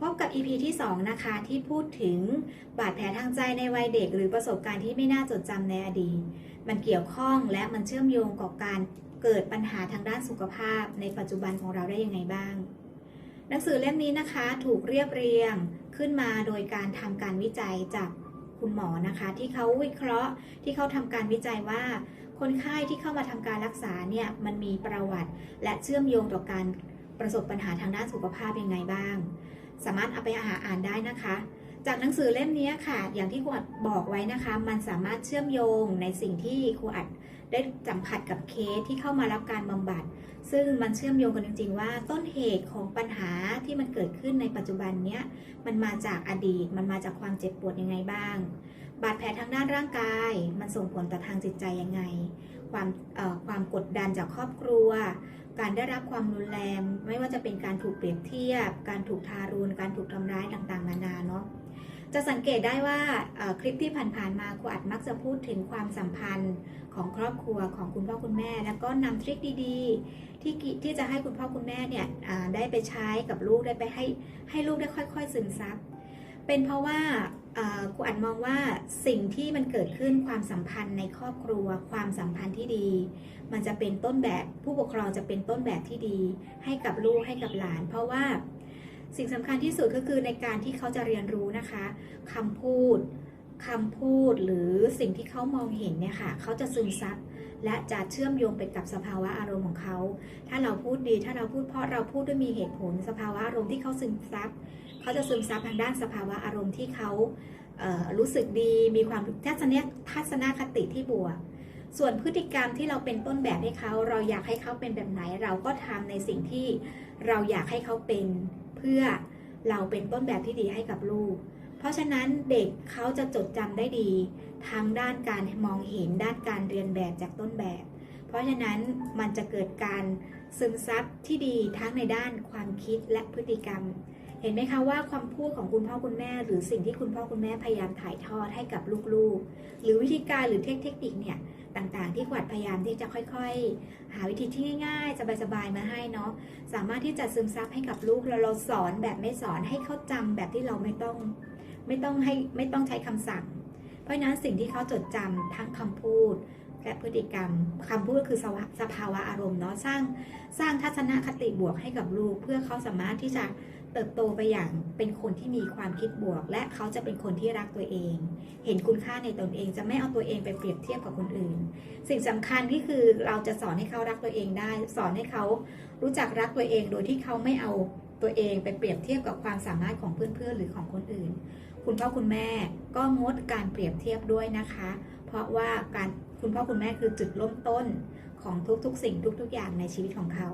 พบกับ EP ที่ 2 นะคะ ที่พูดถึงบาดแผลทางใจในวัยเด็ก หรือประสบการณ์ที่ไม่น่าจดจำในอดีต มันเกี่ยวข้องและมันเชื่อมโยงกับการเกิดปัญหาทางด้านสุขภาพ ในปัจจุบันของเราได้ยังไงบ้าง หนังสือเล่มนี้นะคะถูกเรียบเรียงขึ้นมาโดยการทำการวิจัยจากคุณหมอนะคะ ที่เขาวิเคราะห์ที่เขาทำการวิจัยว่า คนไข้ที่เข้ามาทำการรักษาเนี่ยมันมีประวัติ และเชื่อมโยงต่อการประสบปัญหาทางด้านสุขภาพยังไงบ้าง สามารถเอาไปหาอ่านได้นะคะ จากหนังสือเล่มนี้ค่ะ อย่างที่ครูอัดบอกไว้นะคะ มันสามารถเชื่อมโยงในสิ่งที่ครูอัดได้สัมผัสกับเคสที่เข้ามารับการบำบัด ซึ่งมันเชื่อมโยงกันจริง ๆ ว่าต้นเหตุของปัญหาที่มันเกิดขึ้นในปัจจุบันเนี้ยมันมาจากอดีต มันมาจากความเจ็บปวดยังไงบ้าง บาดแผลทางด้านร่างกาย มันส่งผลต่อทางจิตใจยังไง ความความกดดันจากครอบครัว การได้รับความรุนแรง ไม่ว่าจะเป็นการถูกเปรียบเทียบ การถูกทารุณ การถูกทำร้ายต่างๆ นานาเนาะ จะสังเกตได้ว่าคลิปที่ผ่านๆมาครูอัดมักจะพูดถึงความสัมพันธ์ของครอบครัวของคุณพ่อคุณแม่ แล้วก็นำทริคดีๆ ที่ที่จะให้คุณพ่อคุณแม่เนี่ยได้ไปใช้กับลูกได้ไปให้ให้ลูกได้ค่อย ๆ ซึมซับ เป็นเพราะว่าเอ่อครูอัดมองว่าสิ่งที่มันเกิดขึ้นความสัมพันธ์ในครอบครัว ความสัมพันธ์ที่ดี มันจะเป็นต้นแบบผู้ปกครองจะเป็นต้นแบบที่ดี ให้กับลูกให้กับหลาน เพราะว่าสิ่งสำคัญที่สุดก็คือในการที่เขาจะเรียนรู้นะคะคำพูด คำพูดหรือสิ่งที่เขามองเห็นเนี่ยค่ะเขาจะซึมซับและจะเชื่อมโยงไปกับสภาวะอารมณ์ของเขา ถ้าเราพูดดี ถ้าเราพูดเพราะเราพูดด้วยมีเหตุผล สภาวะอารมณ์ที่เขาซึมซับเขาจะซึมซับทางด้านสภาวะอารมณ์ที่เขารู้สึกดี มีความทัศนทัศนคติที่บวก ส่วนพฤติกรรมที่เราเป็นต้นแบบให้เขา เราอยากให้เขาเป็นแบบไหน เราก็ทำในสิ่งที่เราอยากให้เขาเป็น เพื่อเราเป็นต้นแบบที่ดีให้กับลูก เพราะฉะนั้นเด็กเขาจะจดจำได้ดีทางด้านการมองเห็นด้านการเรียนแบบจากต้นแบบ เพราะฉะนั้นมันจะเกิดการซึมซับที่ดีทั้งในด้านความคิดและพฤติกรรม เห็นไหมคะว่าความพูดของคุณพ่อคุณแม่ หรือสิ่งที่คุณพ่อคุณแม่พยายามถ่ายทอดให้กับลูกๆ หรือวิธีการหรือเทคนิคเนี่ยต่างๆ ที่ขวัดพยายามที่จะค่อยๆ หาวิธีที่ง่ายๆสบายๆมาให้เนาะสามารถที่จะซึมซับให้กับลูกแล้วเราสอนแบบไม่สอนให้เขาจำแบบที่เราไม่ต้อง ไม่ต้องให้ไม่ต้องใช้คำสั่ง เพราะนั้นสิ่งที่เขาจดจำทั้งคำพูดและพฤติกรรมคำพูดก็คือสภาภาวะอารมณ์เนาะสร้างสร้างทัศนคติบวกให้กับลูก เพื่อเขาสามารถที่จะเติบโตไปอย่างเป็นคนที่มีความคิดบวก และเขาจะเป็นคนที่รักตัวเอง เห็นคุณค่าในตนเองจะไม่เอาตัวเองไปเปรียบเทียบกับคนอื่น สิ่งสำคัญที่คือเราจะสอนให้เขารักตัวเองได้ สอนให้เขารู้จักรักตัวเองโดยที่เขาไม่เอา ตัวเองไปเปรียบเทียบกับความสามารถของเพื่อนๆ หรือของคนอื่น คุณพ่อคุณแม่ก็งดการเปรียบเทียบด้วยนะคะ เพราะว่าการคุณพ่อคุณแม่คือจุดเริ่มต้นของทุกๆ สิ่งทุก ๆ อย่างในชีวิตของเขา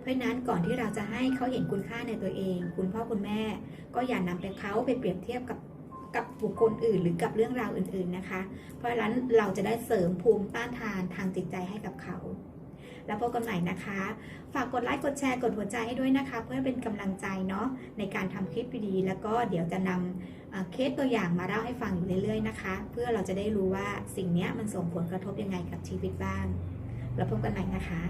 เพราะนั้นก่อนที่เราจะให้เขาเห็นคุณค่าในตัวเอง คุณพ่อคุณแม่ ก็อย่านำไปเขาไปเปรียบเทียบกับกับบุคคลอื่น หรือกับเรื่องราวอื่น ๆนะคะ เพราะฉะนั้นเราจะได้เสริมภูมิต้านทานทางจิตใจให้กับเขา แล้วพบกันใหม่นะคะ ฝากกดไลค์กดแชร์กดหัวใจให้ด้วยนะคะ เพื่อเป็นกำลังใจเนาะในการทำคลิปดีๆแล้วก็เดี๋ยวจะนำเอ่อเคสตัวอย่างมาเล่าให้ฟังอยู่เรื่อยๆนะคะ เพื่อเราจะได้รู้ว่าสิ่งนี้มันส่งผลกระทบยังไงกับชีวิตบ้าง แล้วพบกันใหม่นะคะ